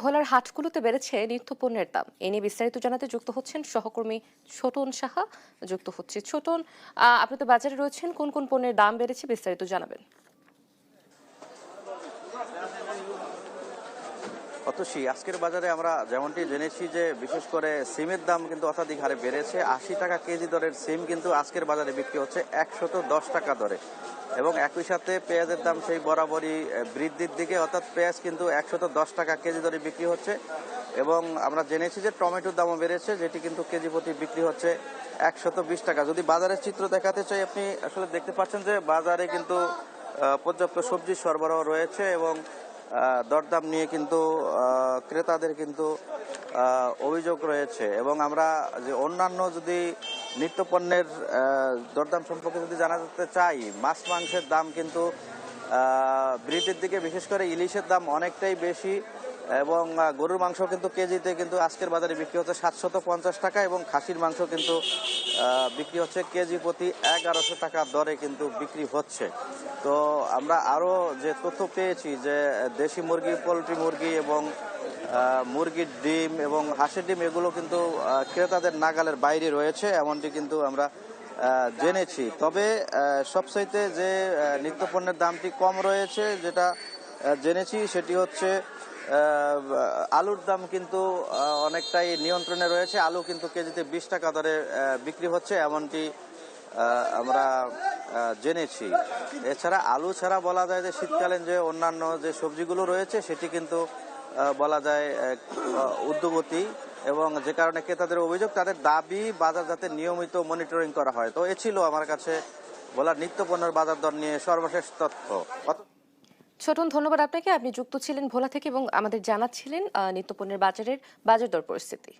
ভোলার হাটগুলোতে বেড়েছে নিত্য পণ্যের দাম। এ নিয়ে বিস্তারিত জানাতে যুক্ত হচ্ছেন সহকর্মী ছোটন সাহা। যুক্ত হচ্ছে ছোটন আপনি তো বাজারে রয়েছেন কোন কোন পণ্যের দাম বেড়েছে বিস্তারিত জানাবেন। অতসী, আজকের বাজারে আমরা যেমনটি জেনেছি যে বিশেষ করে সিমের দাম কিন্তু অত্যাধিক হারে বেড়েছে। আশি টাকা কেজি দরের সিম কিন্তু আজকের বাজারে বিক্রি হচ্ছে একশত দশ টাকা দরে। এবং একই সাথে পেঁয়াজের দাম সেই বরাবরই বৃদ্ধির দিকে, অর্থাৎ পেঁয়াজ কিন্তু একশত দশ টাকা কেজি দরে বিক্রি হচ্ছে। এবং আমরা জেনেছি যে টমেটোর দামও বেড়েছে, যেটি কিন্তু কেজি প্রতি বিক্রি হচ্ছে একশত বিশ টাকা। যদি বাজারের চিত্র দেখাতে চাই, আপনি আসলে দেখতে পাচ্ছেন যে বাজারে কিন্তু পর্যাপ্ত সবজির সরবরাহ রয়েছে এবং দরদাম নিয়ে কিন্তু ক্রেতাদের কিন্তু অভিযোগ রয়েছে। এবং আমরা যে অন্যান্য যদি নিত্যপণ্যের দরদাম সম্পর্কে যদি জানা যেতে চাই, মাছ, মাংসের দাম কিন্তু বৃদ্ধির দিকে বিশেষ করে ইলিশের দাম অনেকটাই বেশি এবং গরুর মাংস কিন্তু কেজিতে কিন্তু আজকের বাজারে বিক্রি হচ্ছে সাতশত পঞ্চাশ টাকা এবং খাসির মাংস কিন্তু বিক্রি হচ্ছে কেজি প্রতি এগারোশো টাকা দরে কিন্তু বিক্রি হচ্ছে। তো আমরা আরও যে তথ্য পেয়েছি যে দেশি মুরগি, পোলট্রি মুরগি এবং মুরগির ডিম এবং হাঁসের ডিম, এগুলো কিন্তু ক্রেতাদের নাগালের বাইরে রয়েছে। এমনটি কিন্তু আমরা জেনেছি। তবে সবচাইতে যে নিত্যপণ্যের দামটি কম রয়েছে, যেটা জেনেছি, সেটি হচ্ছে আলুর দাম কিন্তু অনেকটাই নিয়ন্ত্রণে রয়েছে। আলু কিন্তু কেজিতে বিশ টাকা দরে বিক্রি হচ্ছে, এমনটি আমরা জেনেছি। এছাড়া আলু ছাড়া বলা যায় যে, শীতকালীন যে অন্যান্য যে সবজিগুলো রয়েছে, সেটি কিন্তু বলা যায় উদ্যোগতি এবং যে কারণে ক্রেতাদের অভিযোগ, তাদের দাবি বাজার যাতে নিয়মিত মনিটরিং করা হয়। তো এ ছিল আমার কাছে বলার নিত্য পণ্যের বাজার দর নিয়ে সর্বশেষ তথ্য। ছোটন, ধন্যবাদ আপনাকে। আপনি যুক্ত ছিলেন ভোলা থেকে এবং আমাদের জানাচ্ছিলেন নিত্যপণ্যের বাজারের বাজার দর পরিস্থিতি।